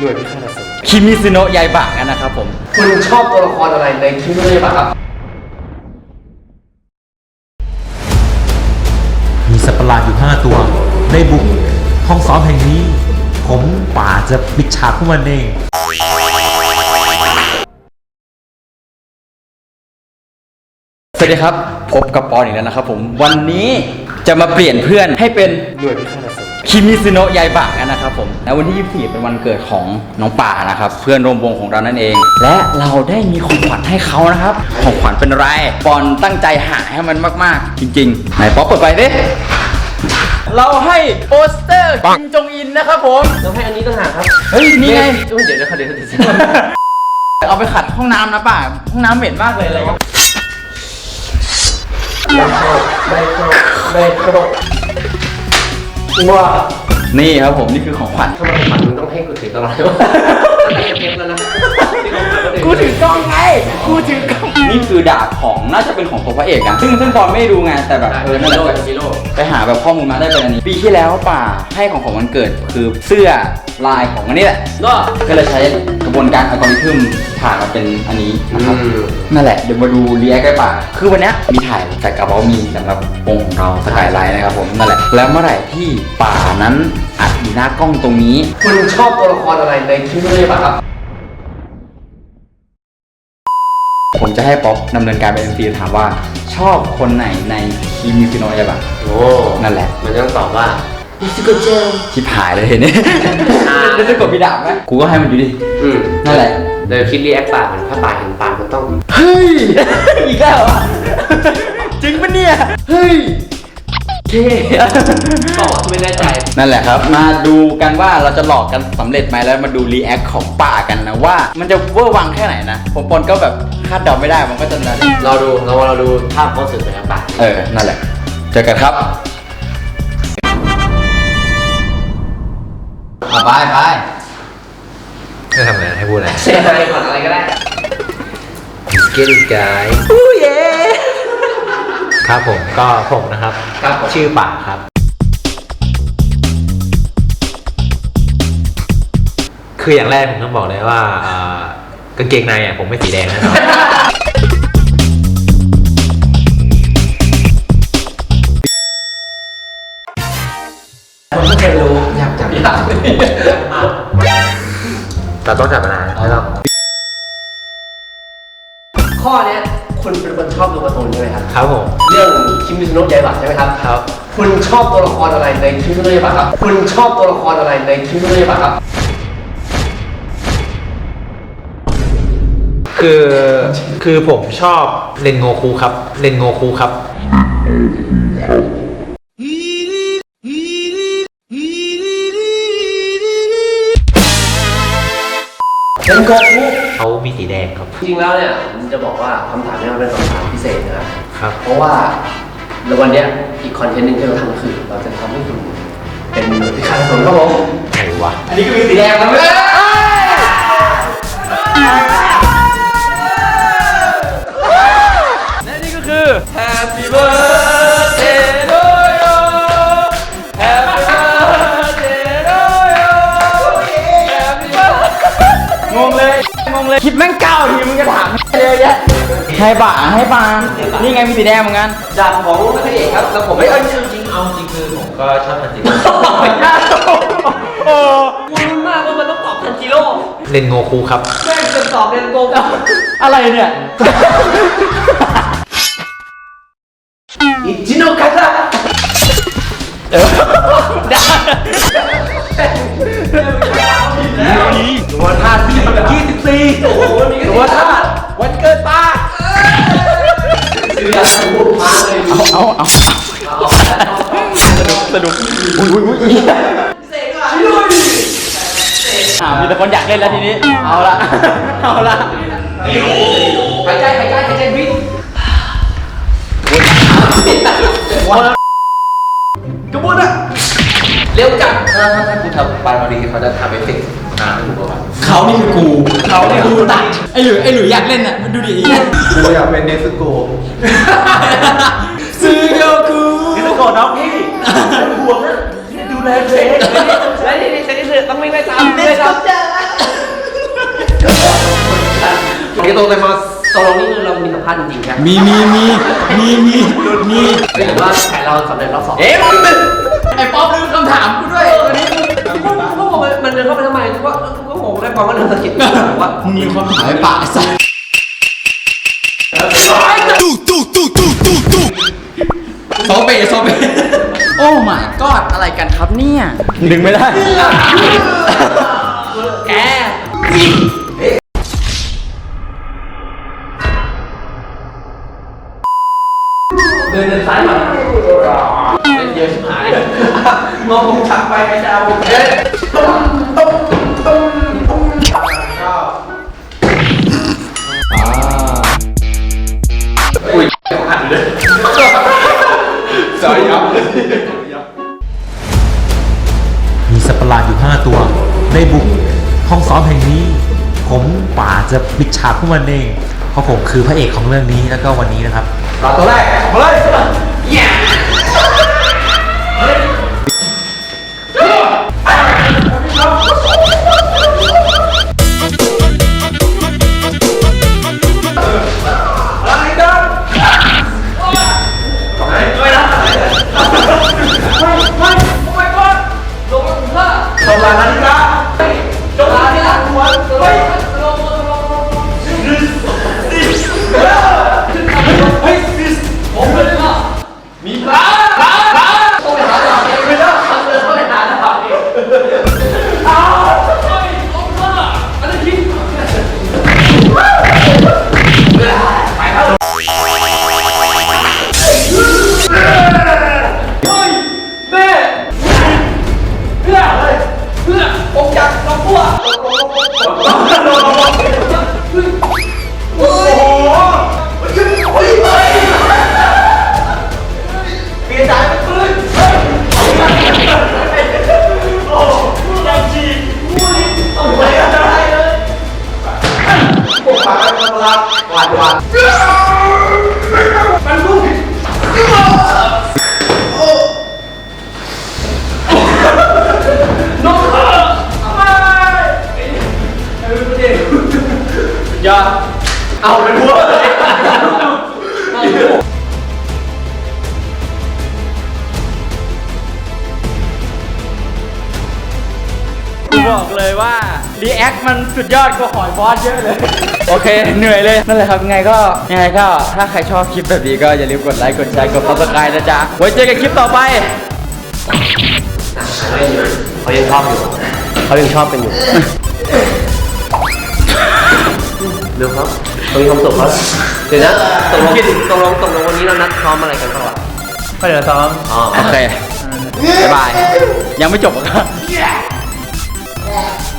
หน่วยพิฆาตอสูรคิมิซึโนะยายบะกันนะครับผม คุณชอบตัวละครอะไรในคิมิโนะยาบะครับ มีสัตว์ประหลาดอยู่ 5 ตัวในบุกห้องซ้อมแห่งนี้ ผมป่าจะปิดฉากพวกมันเอง สวัสดีครับ พบกับปอนอีกแล้วนะครับผม วันนี้จะมาเปลี่ยนเพื่อนให้เป็นหน่วยพิฆาตอสูร คิมิซึโนะยายบะกันนะครับผมแล้ววันที่ 24 เป็นวันเกิดของน้องป่านะครับ เพื่อนร่วมวงของเรานั่นเอง และเราได้มีของขวัญให้เขานะครับ ของขวัญเป็นไรปอนตั้งใจหาให้มันมากๆ จริงๆ ไหนป๊อปเปิดไปดิ เราให้โปสเตอร์คิมจงอินนะครับผม เราให้อันนี้ต่างหากครับเฮ้ย นี่ไง เอ้ยเดี๋ยวเดี๋ยวเดี๋ยวเดี๋ยวเอาไปขัดห้องน้ำนะป่า ห้องน้ำเหม็นมากเลยอะไรเงี้ย ไม่โครไม่โคร ว้านี่ครับผมนี่คือของขวัญทำไมฝันมึงต้องให้กูถือตลอดเลยวะตั้งแต่เทปแล้วนะที่ของขวัญคนอื่นกูถือกล้องไง กูถือกล้องนี่คือดาบของน่าจะเป็นของตัวพระเอกอะซึ่งซึ่งตอนไม่ดูไงแต่แบบเออนั่นแหละฮีโร่ไปหาแบบข้อมูลมาได้เป็นอันนี้ ปีที่แล้วป่าให้ของของวันเกิดคือเสื้อลายของอันนี้แหละ ก็ก็เลยใช้กระบวนการอัลกอริทึมผ่านมาเป็นอันนี้นะครับอืมนั่นแหละเดี๋ยวมาดูรีแอคกันป่ะคือวันเนี้ยมีถ่ายจากกระเป๋ามีสำหรับวงของเราสกายไลน์นะครับผมนั่นแหละแล้วเมื่อไหร่ที่ป่านั้นอัดอยู่หน้ากล้องตรงนี้ คุณชอบตัวละครอะไรในคิมิโนะยาบะครับ ผมจะให้ป๊อปดำเนินการเป็น MC ถามว่า ชอบคนไหนในคีมิฟิโนะยาบะโอ้นั่นแหละ มันต้องตอบว่ามิสโกเจลชิบหายเลยเห็นเนี่ยแล้วจะกดพี่ดาบไหมกูก็ให้มันอยู่ดิอืมนั่นแหละเดี๋ยวคิดรีแอคปากมันถ้าปากเห็นปากมันต้อง เฮ้ย อีกแล้วเหรอจริงปะเนี่ย เฮ้ย เคบอกว่าไม่แน่ใจ นั่นแหละครับ มาดูกันว่าเราจะหลอกกันสำเร็จไหมแล้วมาดูรีแอคของป่ากันนะว่า มันจะเวอร์วังแค่ไหนนะ ผมปนก็แบบคาดเดาไม่ได้มันก็จะนั่นเราดูเราเราดูภาพโพสต์สุดเลยครับปากเออ นั่นแหละ เจอกันครับเอาไปไปจะทำอะไรให้พูดอะไรเซ็นอะไรก่อนอะไรก็ได้ Get it guy ครับผมก็ผมนะครับ ครับผม ชื่อป่าครับ คืออย่างแรกผมต้องบอกเลยว่าอ่ากางเกงในอะผมไม่สีแดงแน่นอน คนไม่เคยรู้อยากจับอยากเลยเราต้องจับมานานไม่ต้องข้อเนี้ยคุณเป็นคนชอบดูการ์ตูนใช่ไหมครับ ครับผมเรื่องคิมิซุโนะยายบะใช่ไหมครับครับ คุณชอบตัวละครอะไรในคิมิซุโนะยายบะครับ คุณชอบตัวละครอะไรในคิมิซุโนะยายบะครับ คือคือผมชอบเลนโงคูครับเลนโงคูครับ เป็นโกคุเขามีสีแดงครับ จริงๆแล้วเนี่ยผมจะบอกว่าคำถามเนี้มันเป็นคำถามพิเศษนะครับ ครับ เพราะว่าในวันเนี้ยอีกคอนเทนต์หนึงที่เราทำคือเราจะทำให้คุณเป็นหน่วยพิฆาตอสูรครับผมไหนวะ อันนี้ก็มีสีแดงแล้วเว้ยและนี่ก็คือ Happy Birthday to you Happy Birthday to you Happy Birthday งงเลย งงเลย คิดแม่งเก้าทีมึงจะถามเยอะแยะ ให้บ่าให้ปางนี่ไงมีสีแดงเหมือนกันดาบของพระเอกครับแล้วผมเฮ้ไม่ยเอาเอาจริงๆเอาจริงคือผมก็ชอบมันจริงโอ้คุณมากว่ามันต้องตอบทันจิโร่เลนโงคูครับแม่งจะตอบเรียนโกงอะไรเนี่ยอิจิโนกาซาเออได้หัวธาตุที่ยี่สิบสี่โอ้โหนี่ก็หัวธาตุวันเกิด เลยเอาเอาเอาสนุกสนุกอุ้ยอุ้ยอุ้ยอ่ามีแต่คนอยากเล่นแล้วทีนี้ เอาละ เอาละหายใจหายใจหายใจวิ่งกระบวนอะเร็วจังถ้าถ้าถ้าคุณทำปาราดีเขาจะทำเอฟเฟกต์น้ำให้ถูกป่ะเขานี่คือกู เขาดูตัดไอหลุยไอหลุยอยากเล่นอะมันดูดีกูอยากเป็นเนสโกซื้อโยคูเนสโกน้องพี่ห่วงนดูแลเด็กแล้วนี่ฉันนี่ต้องวิ่งไปตามเลยครับเกโตเลยมาตรงนี้เรามีสัมภาษณ์จริงๆครับมีมีมีมีมีมีเห็นว่าแผนเราสำเร็จรอบสองเอ๊ะไอ้ป๊อปลืมคำถามกูด้วยวันนี้กูบอกมันเดินเข้าไปทำไมกูว่า งได้ฟังว่าเดินสะกิดว่ามึงมีความหายปากสัสตู้ตู้ตู้ตู้ตู้ตู้โซเบโซเบโอ้ my god อะไรกันครับเนี่ยดึงไม่ได้ แกเดินเดินซ้ายมาเดินเยอะชิบหายมองผมฉักไปไอ้ดาเอ๊ะตุ้มตุ้มตุ้ม มีสัตว์ประหลาดอยู่ 5 ตัว ได้บุกห้องซ้อมแห่งนี้ ผมป่าจะปิดฉากพวกมันเอง เพราะผมคือพระเอกของเรื่องนี้แล้วก็วันนี้นะครับ ตัวแรกมาเลย ขาเป็นพลังหวานหวาน บอกเลยว่ารีแอคมันสุดยอดกว่าหอยบอสเยอะเลย โอเค เหนื่อยเลย นั่นแหละครับยังไงก็ยังไงก็ถ้าใครชอบคลิปแบบนี้ก็อย่าลืมกดไลค์กดแชร์กด subscribe นะจ๊ะ ไว้เจอกันคลิปต่อไป เขายังชอบอยู่เขายังชอบกันอยู่ เร็วครับตรงนี้ความสุขครับเดี๋ยวนะตกลงตกลงตกลงวันนี้เรานัดซ้อมอะไรกันเปล่าก็เดี๋ยวซ้อม อ๋อ โอเค บ๊ายบาย ยังไม่จบอะ Yeah.